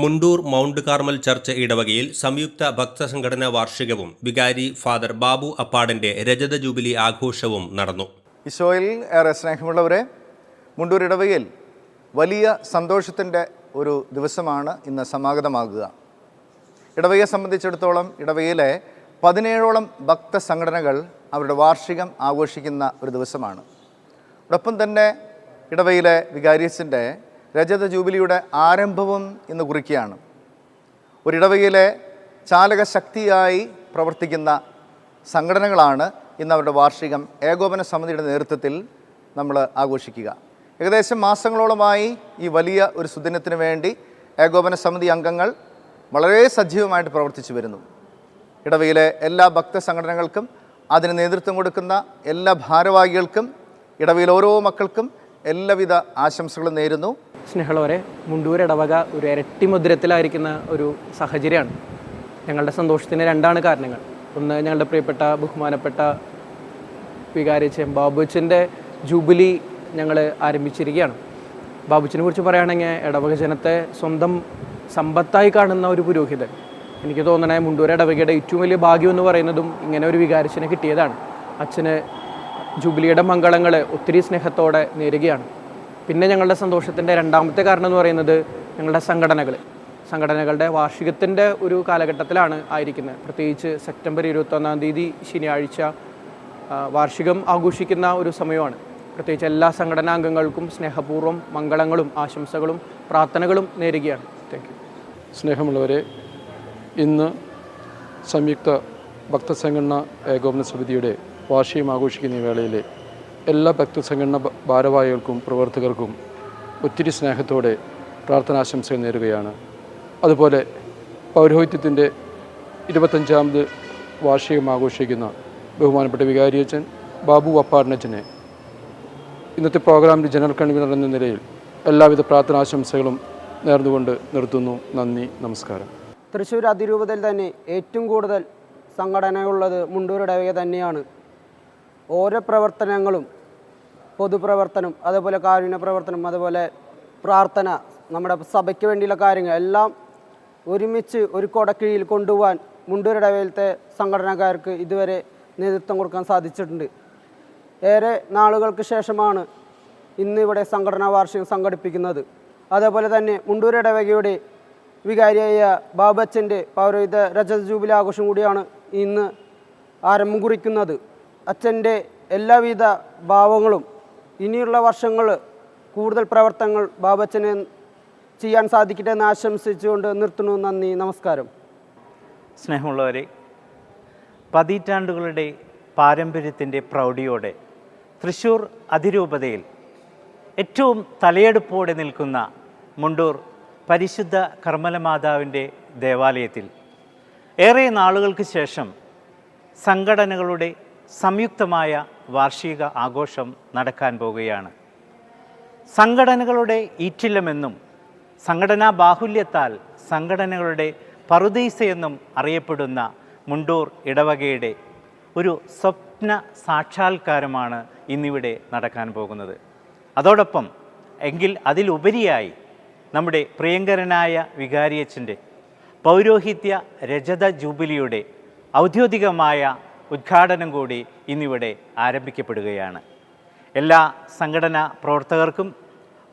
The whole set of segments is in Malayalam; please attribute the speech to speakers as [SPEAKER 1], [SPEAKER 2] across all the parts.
[SPEAKER 1] മുണ്ടൂർ മൗണ്ട് കാർമൽ ചർച്ച് ഇടവകയിൽ സംയുക്ത ഭക്തസംഘടനാ വാർഷികവും വികാരി ഫാദർ ബാബു അപ്പാടന്റെ രജത ജൂബിലി ആഘോഷവും നടന്നു.
[SPEAKER 2] ഈശോയിൽ ഏറെ സ്നേഹമുള്ളവരെ മുണ്ടൂർ ഇടവകയിൽ വലിയ സന്തോഷത്തിന്റെ ഒരു ദിവസമാണ് ഇന്ന് സമാഗതമാകുക. ഇടവകയെ സംബന്ധിച്ചിടത്തോളം ഇടവകയിലെ പതിനേഴോളം ഭക്ത സംഘടനകൾ അവരുടെ വാർഷികം ആഘോഷിക്കുന്ന ഒരു ദിവസമാണ്. അതോടൊപ്പം തന്നെ ഇടവയിലെ വികാരിയസിന്റെ രജത ജൂബിലിയുടെ ആരംഭവും ഇന്ന് കുറിക്കുകയാണ്. ഒരിടവകയിലെ ചാലക ശക്തിയായി പ്രവർത്തിക്കുന്ന സംഘടനകളാണ് ഇന്ന് അവരുടെ വാർഷികം ഏകോപന സമിതിയുടെ നേതൃത്വത്തിൽ നമ്മൾ ആഘോഷിക്കുക. ഏകദേശം മാസങ്ങളോളമായി ഈ വലിയ ഒരു സുദിനത്തിന് വേണ്ടി ഏകോപന സമിതി അംഗങ്ങൾ വളരെ സജീവമായിട്ട് പ്രവർത്തിച്ചു വരുന്നു. ഇടവയിലെ എല്ലാ ഭക്ത സംഘടനകൾക്കും അതിന് നേതൃത്വം കൊടുക്കുന്ന എല്ലാ ഭാരവാഹികൾക്കും ഇടവയിലെ ഓരോ മക്കൾക്കും എല്ലാവിധ ആശംസകളും നേരുന്നു.
[SPEAKER 3] സ്നേഹമുള്ളവരെ മുണ്ടൂർ ഇടവക ഒരു ഇരട്ടി മുദ്രത്തിലായിരിക്കുന്ന ഒരു സാഹചര്യമാണ്. ഞങ്ങളുടെ സന്തോഷത്തിന് രണ്ടാണ് കാരണങ്ങൾ. ഒന്ന് ഞങ്ങളുടെ പ്രിയപ്പെട്ട ബഹുമാനപ്പെട്ട വികാരിച്ച ബാബുച്ചന്റെ ജൂബിലി ഞങ്ങൾ ആരംഭിച്ചിരിക്കുകയാണ്. ബാബുച്ചിനെ കുറിച്ച് പറയുകയാണെങ്കിൽ ഇടവക ജനത്തെ സ്വന്തം സമ്പത്തായി കാണുന്ന ഒരു പുരോഹിതൻ. എനിക്ക് തോന്നണേ മുണ്ടൂർ ഇടവകയുടെ ഏറ്റവും വലിയ ഭാഗ്യം എന്ന് പറയുന്നതും ഇങ്ങനെ ഒരു വികാരിച്ചനെ കിട്ടിയതാണ്. അച്ഛന് ജൂബിലിയുടെ മംഗളങ്ങൾ ഒത്തിരി സ്നേഹത്തോടെ നേരുകയാണ്. പിന്നെ ഞങ്ങളുടെ സന്തോഷത്തിന്റെ രണ്ടാമത്തെ കാരണം എന്ന് പറയുന്നത് ഞങ്ങളുടെ സംഘടനകൾ. സംഘടനകളുടെ വാർഷികത്തിന്റെ ഒരു കാലഘട്ടത്തിലാണ് ആയിരിക്കുന്നത്. പ്രത്യേകിച്ച് സെപ്റ്റംബർ ഇരുപത്തൊന്നാം തീയതി ശനിയാഴ്ച വാർഷികം ആഘോഷിക്കുന്ന ഒരു സമയമാണ്. പ്രത്യേകിച്ച് എല്ലാ സംഘടനാംഗങ്ങൾക്കും സ്നേഹപൂർവം മംഗളങ്ങളും ആശംസകളും പ്രാർത്ഥനകളും നേരുകയാണ്. താങ്ക് യു
[SPEAKER 4] സ്നേഹമുള്ളവരെ ഇന്ന് സംയുക്ത ഭക്തസംഘടന ഏകോപന സമിതിയുടെ വാർഷികം ആഘോഷിക്കുന്ന വേളയിൽ എല്ലാ ഭക്തസംഘടന ഭാരവാഹികൾക്കും പ്രവർത്തകർക്കും ഒത്തിരി സ്നേഹത്തോടെ പ്രാർത്ഥനാശംസകൾ നേരുകയാണ്. അതുപോലെ പൗരോഹിത്യത്തിന്റെ ഇരുപത്തഞ്ചാമത് വാർഷികം ആഘോഷിക്കുന്ന ബഹുമാനപ്പെട്ട വികാരിയച്ചൻ ബാബു അപ്പാടനച്ചനെ ഇന്നത്തെ പ്രോഗ്രാമിന്റെ ജനറൽ കൺവീനർ എന്ന നിലയിൽ എല്ലാവിധ പ്രാർത്ഥനാശംസകളും നേർന്നുകൊണ്ട് നിർത്തുന്നു. നന്ദി നമസ്കാരം.
[SPEAKER 5] തൃശ്ശൂർ അതിരൂപതയിൽ തന്നെ ഏറ്റവും കൂടുതൽ സംഘടനയുള്ളത് മുണ്ടൂർ ഇടവക തന്നെയാണ്. ഓരോ പ്രവർത്തനങ്ങളും പൊതുപ്രവർത്തനം അതേപോലെ കാരുണ്യ പ്രവർത്തനം അതുപോലെ പ്രാർത്ഥന നമ്മുടെ സഭയ്ക്ക് വേണ്ടിയുള്ള കാര്യങ്ങൾ എല്ലാം ഒരുമിച്ച് ഒരു കൊടക്കീഴിൽ കൊണ്ടുപോകാൻ മുണ്ടൂരിടവേലത്തെ സംഘടനക്കാർക്ക് ഇതുവരെ നേതൃത്വം കൊടുക്കാൻ സാധിച്ചിട്ടുണ്ട്. ഏറെ നാളുകൾക്ക് ശേഷമാണ് ഇന്ന് ഇവിടെ സംഘടനാ വാർഷികം സംഘടിപ്പിക്കുന്നത്. അതേപോലെ തന്നെ മുണ്ടൂരിടവകയുടെ വികാരിയായ ബാബച്ചന്റെ പൗരോഹിത രജത ജൂബിലി ആഘോഷം കൂടിയാണ് ഇന്ന് ആരംഭം കുറിക്കുന്നത്. അച്ഛന്റെ എല്ലാവിധ ഭാവങ്ങളും ഇനിയുള്ള വർഷങ്ങൾ കൂടുതൽ പ്രവർത്തനങ്ങൾ ബാബച്ചന് ചെയ്യാൻ സാധിക്കട്ടെ എന്ന് ആശംസിച്ചുകൊണ്ട് നിർത്തുന്നു. നന്ദി നമസ്കാരം.
[SPEAKER 6] സ്നേഹമുള്ളവരെ പതിറ്റാണ്ടുകളുടെ പാരമ്പര്യത്തിന്റെ പ്രൗഢിയോടെ തൃശ്ശൂർ അതിരൂപതയിൽ ഏറ്റവും തലയെടുപ്പോടെ നിൽക്കുന്ന മുണ്ടൂർ പരിശുദ്ധ കർമ്മലമാതാവിന്റെ ദേവാലയത്തിൽ ഏറെ നാളുകൾക്ക് ശേഷം സംഘടനകളുടെ സംയുക്തമായ വാർഷിക ആഘോഷം നടക്കാൻ പോകുകയാണ് സംഘടനകളുടെ ഈറ്റില്ലമെന്നും സംഘടനാ ബാഹുല്യത്താൽ സംഘടനകളുടെ പറുദീസയെന്നും അറിയപ്പെടുന്ന മുണ്ടൂർ ഇടവകയുടെ ഒരു സ്വപ്ന സാക്ഷാത്കാരമാണ് ഇന്നിവിടെ നടക്കാൻ പോകുന്നത്. അതോടൊപ്പം എങ്കിൽ അതിലുപരിയായി നമ്മുടെ പ്രിയങ്കരനായ വികാരിയച്ചന്റെ പൗരോഹിത്യ രജത ജൂബിലിയുടെ ഔദ്യോഗികമായ ഉദ്ഘാടനം കൂടി ഇന്നിവിടെ ആരംഭിക്കപ്പെടുകയാണ്. എല്ലാ സംഘടനാ പ്രവർത്തകർക്കും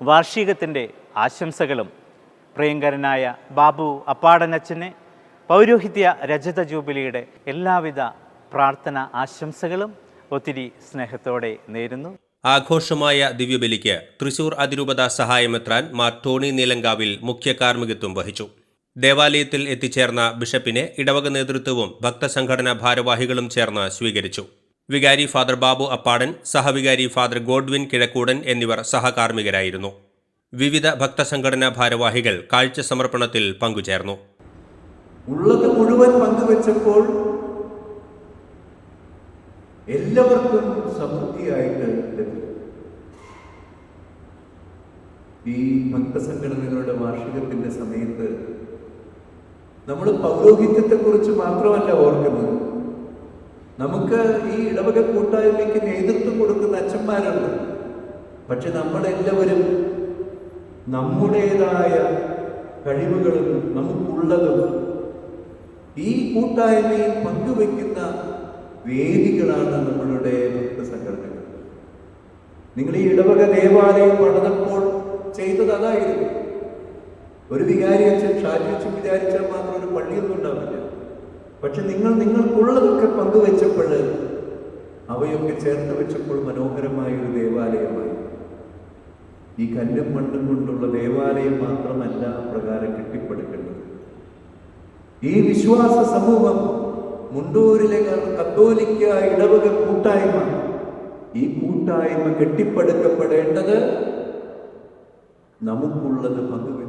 [SPEAKER 6] വാർഷികത്തിന്റെ ആശംസകളും. പ്രിയങ്കരനായ ബാബു അപ്പാടനച്ചന് പൗരോഹിത്യ രജത ജൂബിലിയുടെ എല്ലാവിധ പ്രാർത്ഥന ആശംസകളും ഒത്തിരി സ്നേഹത്തോടെ നേരുന്നു.
[SPEAKER 1] ആഘോഷമായ ദിവ്യബലിക്ക് തൃശൂർ അതിരൂപത സഹായമെത്രാൻ മാർ ടോണി നീലങ്കാവിൽ മുഖ്യ കാർമ്മികത്വം വഹിച്ചു. ദേവാലയത്തിൽ എത്തിച്ചേർന്ന ബിഷപ്പിനെ ഇടവക നേതൃത്വവും ഭക്തസംഘടനാ ഭാരവാഹികളും ചേർന്ന് സ്വീകരിച്ചു. വികാരി ഫാദർ ബാബു അപ്പാടൻ സഹവികാരി ഫാദർ ഗോഡ്വിൻ കിഴക്കൂടൻ എന്നിവർ സഹകാർമ്മികരായിരുന്നു. വിവിധ ഭക്തസംഘടനാ ഭാരവാഹികൾ കാഴ്ച സമർപ്പണത്തിൽ പങ്കുചേർന്നു.
[SPEAKER 7] ഉള്ളത് മുഴുവൻ പങ്കുവെച്ചപ്പോൾ എല്ലാവർക്കും സമൃദ്ധിയായിട്ട് ലഭിക്കും ഈ ഭക്തസംഘടനകളുടെ വാർഷികത്തിന്റെ സമയത്ത് നമ്മൾ പൗരോഹിത്യത്തെക്കുറിച്ച് മാത്രമല്ല ഓർക്കുന്നത്. നമുക്ക് ഈ ഇടവക കൂട്ടായ്മയ്ക്ക് നേതൃത്വം കൊടുക്കുന്ന അച്ഛന്മാരുണ്ട്. പക്ഷെ നമ്മളെല്ലാവരും നമ്മുടേതായ കഴിവുകളും നമുക്കുള്ളതും ഈ കൂട്ടായ്മയിൽ പങ്കുവെക്കുന്ന വേദികളാണ് നമ്മളുടെ ഭക്തസംഘടനകൾ. നിങ്ങൾ ഈ ഇടവക ദേവാലയം പണിതപ്പോൾ ചെയ്തത് അതായിരുന്നു. ഒരു വികാരി അച്ഛൻ ഷാജി അച്ഛൻ വിചാരിച്ചാൽ മാത്രം ഒരു പള്ളിയൊന്നും ഉണ്ടാവില്ല. പക്ഷെ നിങ്ങൾ നിങ്ങൾക്കുള്ളതൊക്കെ പങ്കുവെച്ചപ്പോൾ അവയൊക്കെ ചേർത്ത് വെച്ചപ്പോൾ മനോഹരമായ ഒരു ദേവാലയമായി. ഈ കല്ലും മണ്ണും കൊണ്ടുള്ള ദേവാലയം മാത്രമല്ല പ്രകാരം കെട്ടിപ്പടുക്കേണ്ടത്. ഈ വിശ്വാസ സമൂഹം മുണ്ടൂരിലെ കത്തോലിക്ക ഇടവക കൂട്ടായ്മ ഈ കൂട്ടായ്മ കെട്ടിപ്പടുക്കപ്പെടേണ്ടത് നമുക്കുള്ളത് പങ്കുവെച്ചുകൊണ്ടാണ്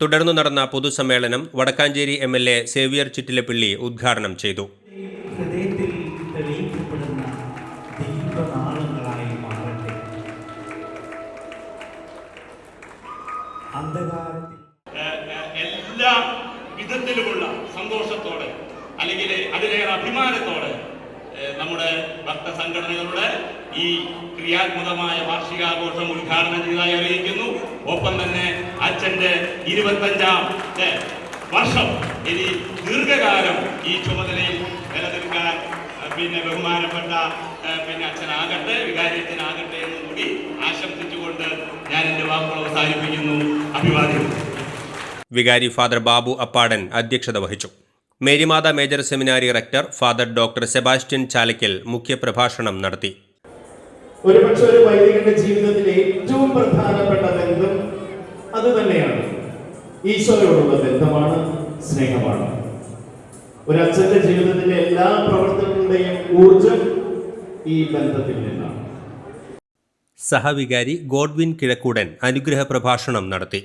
[SPEAKER 1] തുടർന്നു നടന്ന പൊതുസമ്മേളനം Vadakkanchery M L A Xavier Chittilappilly ഉദ്ഘാടനം ചെയ്തു.
[SPEAKER 8] ഹൃദയത്തിൽ തെളിയിക്കപ്പെടുന്ന മാറട്ടെ. അന്ധകാരത്തിൽ
[SPEAKER 9] എല്ലാ വിധത്തിലുമുള്ള സന്തോഷത്തോടെ അല്ലെങ്കിൽ അതിലേറെ അഭിമാനത്തോടെ നമ്മുടെ ഭക്തസംഘടനകളുടെ ഈ ക്രിയാത്മകമായ വാർഷികാഘോഷം ഉദ്ഘാടനം ചെയ്തതായി അറിയിക്കുന്നു. ഒപ്പം അച്ഛന്റെ ഇരുപത്തഞ്ചാം വർഷം. ഇനി ദീർഘകാലം ഈ ചുമതലയിൽ നിലനിൽക്കാൻ പിന്നെ ബഹുമാനപ്പെട്ട പിന്നെ അച്ഛനാകട്ടെ വികാരിയച്ഛനാകട്ടെ എന്ന് കൂടി ആശംസിച്ചുകൊണ്ട് ഞാൻ എന്റെ വാക്കുകൾ അവസാനിപ്പിക്കുന്നു. അഭിവാദ്യം.
[SPEAKER 1] വികാരി ഫാദർ ബാബു അപ്പാടൻ അധ്യക്ഷത വഹിച്ചു. Marymatha major seminary rector father doctor Sebastian Chalakkal മുഖ്യപ്രഭാഷണം നടത്തി.
[SPEAKER 10] ഒരുപക്ഷെ ഒരു വൈദികന്റെ ജീവിതത്തിലെ ഏറ്റവും പ്രധാനപ്പെട്ട ബന്ധം അത് തന്നെയാണ്. ഈശോയോടുള്ള ബന്ധമാണ് സ്നേഹമാണ്. ഒരു അച്ഛന്റെ ജീവിതത്തിലെ എല്ലാ പ്രവർത്തനങ്ങളുടെയും ഊർജം ഈ ബന്ധത്തിൽ നിന്നാണ്.
[SPEAKER 1] സഹവികാരി ഗോഡ്വിൻ കിഴക്കൂടൻ അനുഗ്രഹ പ്രഭാഷണം നടത്തി.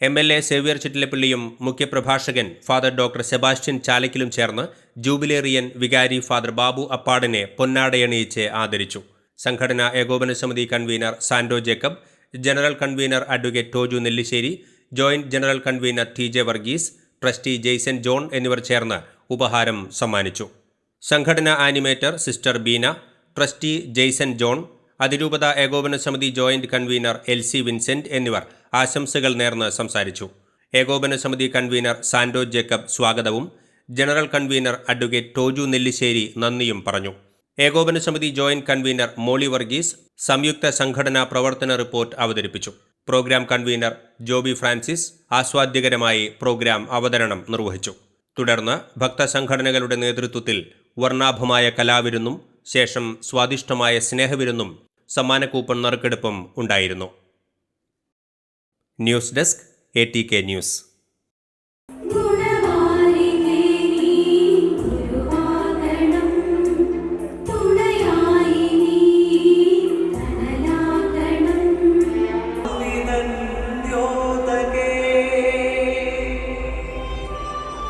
[SPEAKER 1] എം എൽ എ സേവ്യർ ചിറ്റിലപ്പള്ളിയും മുഖ്യപ്രഭാഷകൻ ഫാദർ ഡോക്ടർ സെബാസ്റ്റ്യൻ ചാലക്കിലും ചേർന്ന് ജൂബിലേറിയൻ വികാരി ഫാദർ ബാബു അപ്പാടിനെ പൊന്നാടയണിയിച്ച് ആദരിച്ചു. സംഘടനാ ഏകോപന സമിതി convener Sando Jacob general convener advocate Toju Nellissery joint general convener T J Varghese trustee Jason John എന്നിവർ ചേർന്ന് ഉപഹാരം സമ്മാനിച്ചു. സംഘടന animator sister Beena trustee Jason John അതിരൂപത ഏകോപന സമിതി joint convener L C Vincent എന്നിവർ ആശംസകൾ നേർന്ന് സംസാരിച്ചു. ഏകോപന സമിതി കൺവീനർ സാൻഡോ ജേക്കബ് സ്വാഗതവും general convener advocate Toju Nellissery നന്ദിയും പറഞ്ഞു. ഏകോപന സമിതി ജോയിന്റ് കൺവീനർ മോളി വർഗീസ് സംയുക്ത സംഘടനാ പ്രവർത്തന റിപ്പോർട്ട് അവതരിപ്പിച്ചു. പ്രോഗ്രാം കൺവീനർ ജോബി ഫ്രാൻസിസ് ആസ്വാദ്യകരമായി പ്രോഗ്രാം അവതരണം നിർവഹിച്ചു. തുടർന്ന് ഭക്തസംഘടനകളുടെ നേതൃത്വത്തിൽ വർണാഭമായ കലാവിരുന്നും ശേഷം സ്വാദിഷ്ടമായ സ്നേഹവിരുന്നും സമ്മാനക്കൂപ്പൺ നറുക്കെടുപ്പും ഉണ്ടായിരുന്നു. News desk A T K news.